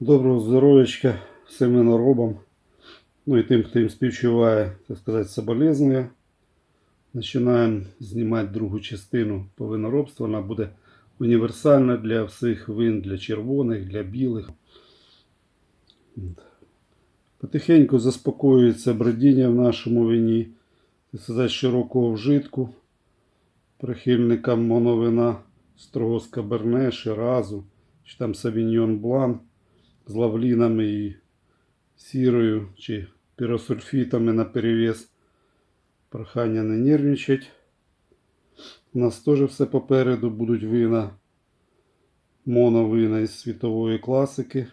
Доброго здоров'ячка всім виноробам. Ну і тим, хто їм співчуває, так сказати, соболезнує. Починаємо знімати другу частину по виноробству. Вона буде універсальна для всіх вин, для червоних, для білих. Потихеньку заспокоюється бродіння в нашому вині. Так сказати, широкого вжитку. Прихильникам моновина строго з каберне, ширазу, чи там савіньйон блан з лавлінами і сірою чи піросульфітами на перевес. Прохання не нервничать. У нас теж все попереду будуть вина, моновина із світової класики.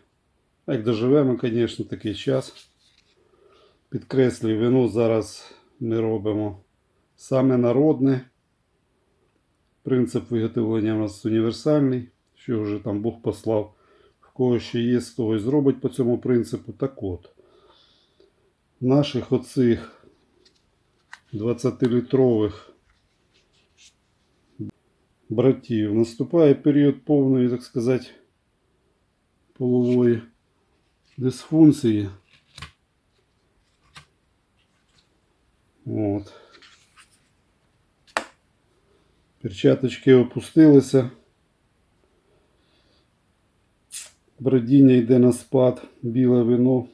Як доживемо, звісно, такий час. Підкреслюю, вино зараз ми робимо саме народне. Принцип виготовлення у нас універсальний, що вже там Бог послав. Кого ще є, з того і зробить по цьому принципу. Так от, наших оцих 20-літрових братів наступає період повної, так сказати, полової дисфункції. От. Перчаточки опустилися. Бродіння йде на спад, біле вино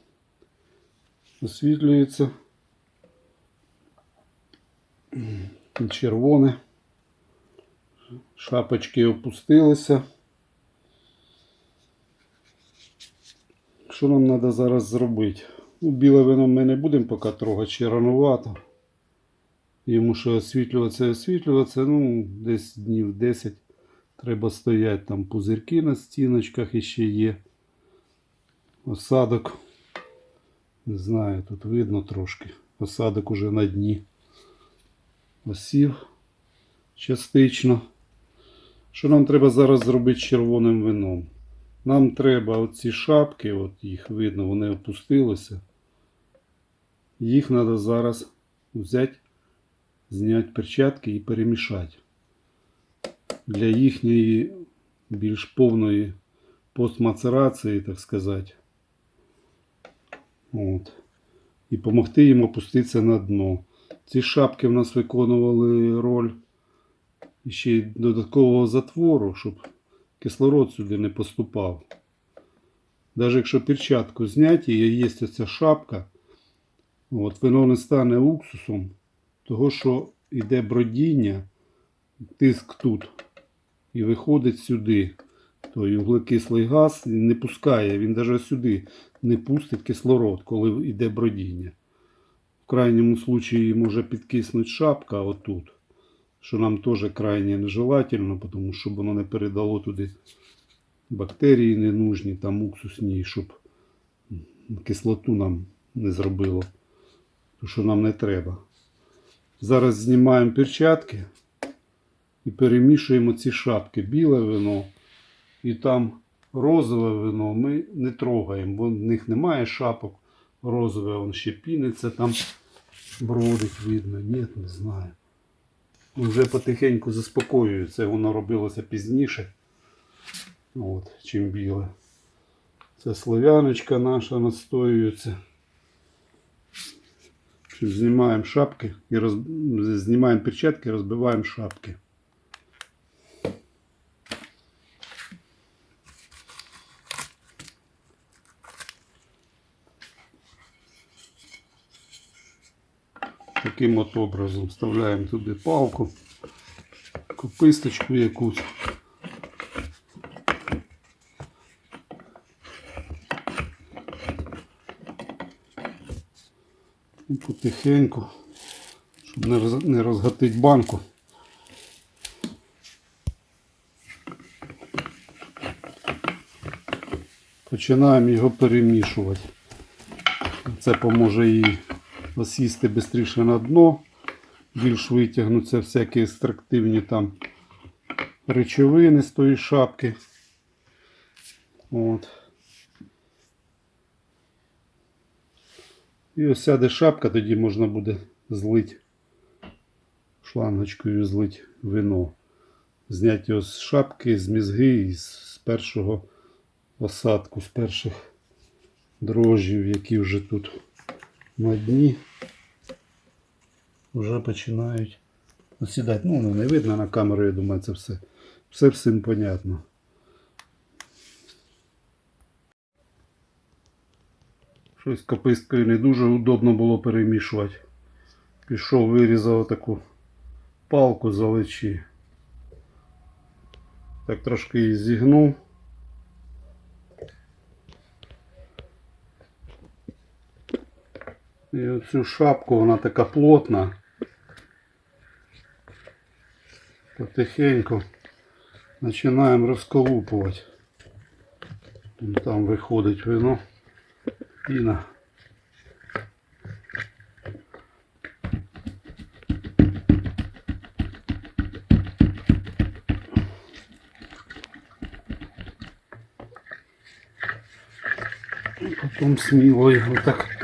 освітлюється. Червоне. Шапочки опустилися. Що нам треба зараз зробити? Ну, біле вино ми не будемо поки трогати, ще ранувато. Йому ще освітлюватися і освітлюватися, ну, десь днів 10 треба стояти. Там пузирки на стіночках іще є. Осадок. Не знаю, тут видно трошки. Осадок уже на дні. Осів частично. Що нам треба зараз зробити з червоним вином? Нам треба оці шапки, от їх видно, вони опустилися. Їх треба зараз взяти, зняти перчатки і перемішати. Для їхньої більш повної постмацерації, так сказати. От. І допомогти їм опуститися на дно. Ці шапки в нас виконували роль ще й додаткового затвору, щоб кислород сюди не поступав. Навіть якщо перчатку зняти і є ця шапка, от, воно не стане уксусом, того що йде бродіння, тиск тут і виходить сюди. Той вуглекислий газ не пускає, він навіть сюди не пустить кислород, коли йде бродіння. В крайньому случаї може підкиснути шапка отут, що нам теж крайне нежелательно, тому щоб воно не передало туди бактерії ненужні, там уксусні, щоб кислоту нам не зробило, тому що нам не треба. Зараз знімаємо перчатки і перемішуємо ці шапки. Біле вино і там розове вино ми не трогаємо, бо в них немає шапок. Розове он ще піниться там бродить, видно. Ні, не знаю. Вже потихеньку заспокоюється, воно робилося пізніше. От, чим біле. Це слов'яночка наша настоюється. Знімаємо шапки і роз... знімаємо перчатки, розбиваємо шапки. Таким от образом вставляємо туди палку, кописточку якусь. І потихеньку, щоб не роз- не розгатити банку. Починаємо його перемішувати. Це поможе їй осісти швидше на дно, більш витягнуться всякі екстрактивні там речовини з тої шапки. От. І ось сяде шапка, тоді можна буде злити шлангочкою злити вино. Зняти його з шапки, з мізги і з першого осадку з перших дрожжів, які вже тут на дні. Вже починають осідати. Ну, воно не видно на камеру, я думаю, це все. Все всім понятно. Щось каписткою не дуже удобно було перемішувати. Пішов, вирізав таку палку за лечі. Так трошки її зігнув. І оцю шапку, вона така плотна. Потихеньку починаємо розколупувати. Там виходить вино. Піна. Потом сміло його так.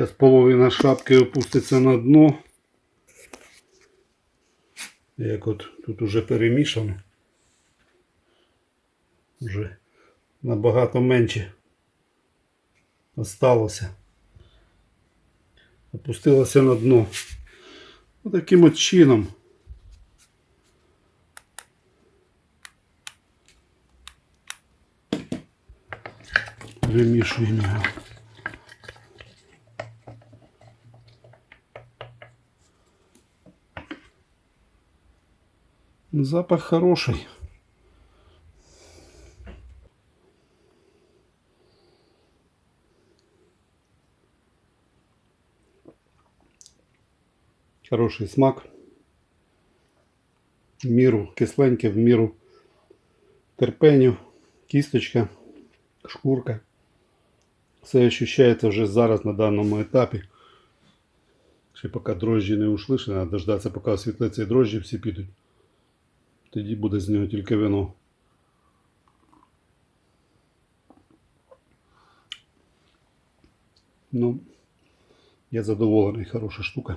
Зараз половина шапки опуститься на дно. Як от тут уже перемішано. Вже набагато менше осталося. Опустилося на дно. Отаким от чином. Його. Запах хороший. Хороший смак. В міру кисленьке, в міру терпеню, кісточка, шкурка. Все ощущається вже зараз на даному етапі. Ще поки дрожжі не ушли, ще треба дождатися, поки освітлиться і дрожжі всі підуть. Тоді буде з нього тільки вино. Ну, я задоволений, хороша штука.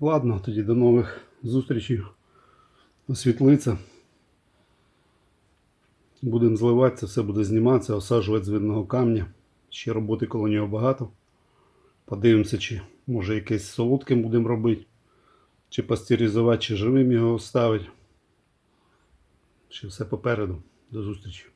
Ладно, тоді до нових зустрічей. Освітлиться. Будемо зливати, це все буде зніматися, осаджувати з видного камня. Ще роботи коло нього багато. Подивимося, чи може якесь солодке будемо робити, чи пастеризувати, чи живим його ставити. Ще все попереду. До зустрічі.